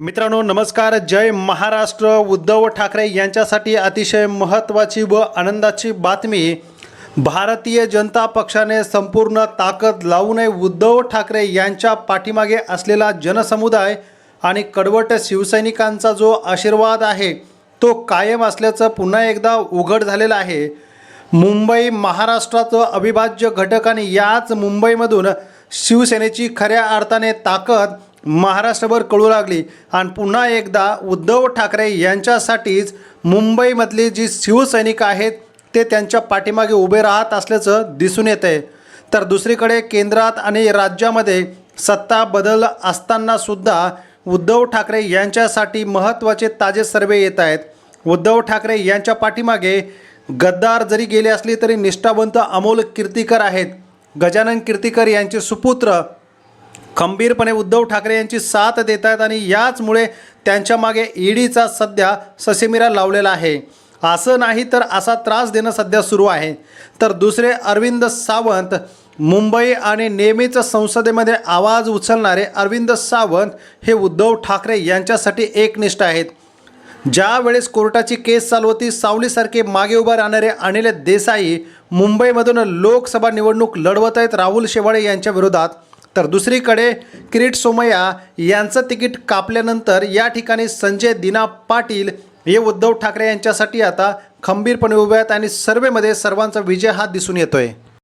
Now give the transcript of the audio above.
मित्रांनो नमस्कार. जय महाराष्ट्र. उद्धव ठाकरे यांच्यासाठी अतिशय महत्त्वाची व आनंदाची बातमी. भारतीय जनता पक्षाने संपूर्ण ताकद लावूनही उद्धव ठाकरे यांच्या पाठीमागे असलेला जनसमुदाय आणि कडवट शिवसैनिकांचा जो आशीर्वाद आहे तो कायम असल्याचं पुन्हा एकदा उघड झालेलं आहे. मुंबई महाराष्ट्राचं अविभाज्य घटक आणि याच मुंबईमधून शिवसेनेची खऱ्या अर्थाने ताकद महाराष्ट्रभर कळू लागली. आणि पुन्हा एकदा उद्धव ठाकरे यांच्यासाठीच मुंबईमधली जी शिवसैनिक आहेत ते त्यांच्या पाठीमागे उभे राहत असल्याचं दिसून येत आहे तर दुसरीकडे केंद्रात आणि राज्यामध्ये सत्ता बदल असताना सुद्धा उद्धव ठाकरे यांच्यासाठी महत्त्वाचे ताजे सर्वे येत आहेत. उद्धव ठाकरे यांच्या पाठीमागे गद्दार जरी गेले असले तरी निष्ठावंत अमोल कीर्तीकर आहेत. गजानन कीर्तीकर यांचे सुपुत्र खंबीरपणे उद्धव ठाकरे यांची साथ देत आहेत आणि याचमुळे त्यांच्या मागे ईडीचा सध्या ससेमिरा लावलेला आहे. असं नाही तर असा त्रास देणं सध्या सुरू आहे. तर दुसरे अरविंद सावंत मुंबई आणि नेहमीच संसदेमध्ये आवाज उचलणारे अरविंद सावंत हे उद्धव ठाकरे यांच्यासाठी एकनिष्ठ आहेत. ज्यावेळेस कोर्टाची केस चालू होती सावलीसारखे मागे उभे राहणारे अनिल देसाई मुंबईमधून लोकसभा निवडणूक लढवत आहेत राहुल शेवाळे यांच्या विरोधात. तर दुसरीकडे किरीट सोमय्या यांचं तिकीट कापल्यानंतर या ठिकाणी संजय दिना पाटील हे उद्धव ठाकरे यांच्यासाठी आता खंबीरपणे उभे आहेत आणि सर्वेमध्ये सर्वांचा विजय हा दिसून येतोय.